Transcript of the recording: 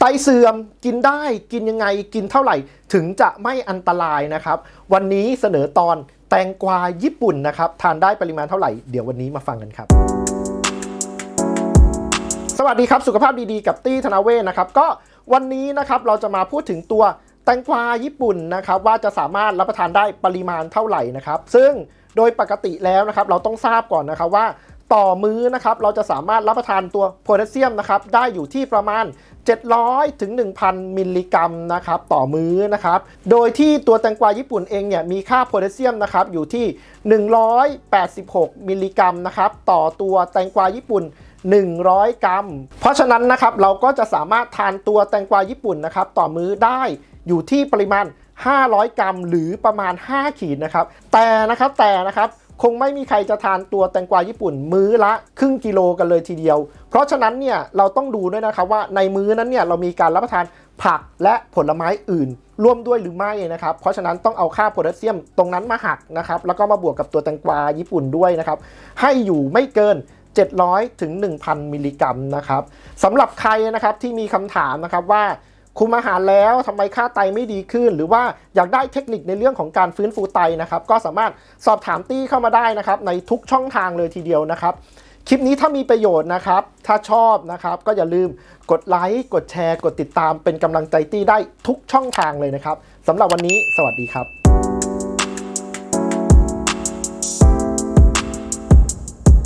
ไตเสื่อมกินได้กินยังไงกินเท่าไหร่ ถึงจะไม่อันตรายนะครับ วันนี้เสนอตอนแตงกวาญี่ปุ่นนะครับ ทานได้ปริมาณเท่าไหร่ เดี๋ยววันนี้มาฟังกันครับสวัสดีครับ สุขภาพดีๆ กับตี้ธนาเวศนะครับก็วันนี้นะครับเราจะมาพูดถึงตัวแตงกวาญี่ปุ่นนะครับว่าจะสามารถรับประทานได้ปริมาณเท่าไหร่นะครับซึ่งโดยปกติแล้วนะครับเราต้องทราบก่อนนะครับว่าต่อมื้อนะครับเราจะสามารถรับประทานตัวโพแทสเซียมนะครับได้อยู่ที่ประมาณ 700 ถึง 1,000 มิลลิกรัมนะครับต่อมื้อนะครับ โดยที่ตัวแตงกวาญี่ปุ่นเองเนี่ยมีค่าโพแทสเซียมนะครับอยู่ที่ 186 มิลลิกรัมนะครับต่อตัวแตงกวาญี่ปุ่น 100 กรัม เพราะฉะนั้นนะครับเราก็จะสามารถทานตัวแตงกวาญี่ปุ่นนะครับต่อมื้อได้อยู่ที่ปริมาณ 500 กรัม หรือประมาณ 5 ขีดนะครับ แต่นะครับแต่นะครับ คงไม่มีใครจะทานตัวแตงกวาญี่ปุ่นมื้อละครึ่งกิโลกันเลยทีเดียว เพราะฉะนั้นเนี่ยเราต้องดูด้วยนะครับว่าในมื้อนั้นเนี่ยเรามีการรับประทานผักและผลไม้อื่น ร่วมด้วยหรือไม่นะครับ เพราะฉะนั้นต้องเอาค่าโพแทสเซียมตรงนั้นมาหักนะครับ แล้วก็มาบวกกับตัวแตงกวาญี่ปุ่นด้วยนะครับ ให้อยู่ไม่เกิน 700ถึง1,000 มิลลิกรัมนะครับสำหรับใครนะครับที่มีคำถามนะครับว่า คุมอาหารแล้วทำไมค่าไตไม่ดีขึ้น หรือว่าอยากได้เทคนิคในเรื่องของการฟื้นฟูไตนะครับ ก็สามารถสอบถามตี้เข้ามาได้นะครับ ในทุกช่องทางเลยทีเดียวนะครับ คลิปนี้ถ้ามีประโยชน์นะครับ ถ้าชอบนะครับ ก็อย่าลืมกดไลค์กดแชร์ กดติดตามเป็นกำลังใจตี้ได้ทุกช่องทางเลยนะครับสำหรับวันนี้ สวัสดีครับ